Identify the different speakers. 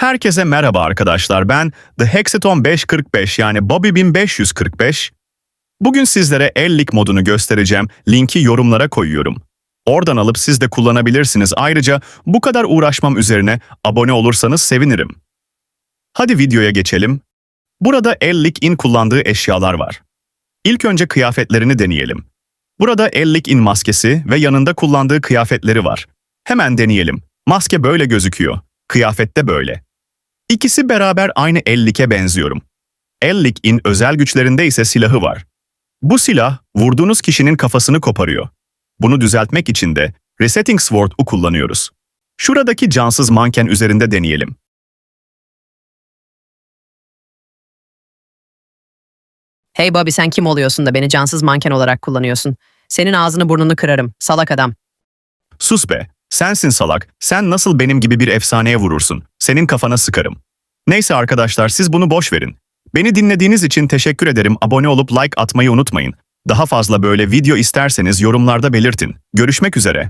Speaker 1: Herkese merhaba arkadaşlar. Ben The Hexaton 545 yani Bobby 1545. Bugün sizlere ellik modunu göstereceğim. Linki yorumlara koyuyorum. Oradan alıp siz de kullanabilirsiniz. Ayrıca bu kadar uğraşmam üzerine abone olursanız sevinirim. Hadi videoya geçelim. Burada ellik in kullandığı eşyalar var. İlk önce kıyafetlerini deneyelim. Burada ellik in maskesi ve yanında kullandığı kıyafetleri var. Hemen deneyelim. Maske böyle gözüküyor. Kıyafette böyle. İkisi beraber aynı ellik'e benziyorum. Ellik in özel güçlerinde ise silahı var. Bu silah vurduğunuz kişinin kafasını koparıyor. Bunu düzeltmek için de Resetting Sword'u kullanıyoruz. Şuradaki cansız manken üzerinde deneyelim.
Speaker 2: Hey Bobby sen kim oluyorsun da beni cansız manken olarak kullanıyorsun? Senin ağzını burnunu kırarım. Salak adam.
Speaker 1: Sus be, sensin salak. Sen nasıl benim gibi bir efsaneye vurursun? Senin kafana sıkarım. Neyse arkadaşlar siz bunu boş verin. Beni dinlediğiniz için teşekkür ederim. Abone olup like atmayı unutmayın. Daha fazla böyle video isterseniz yorumlarda belirtin. Görüşmek üzere.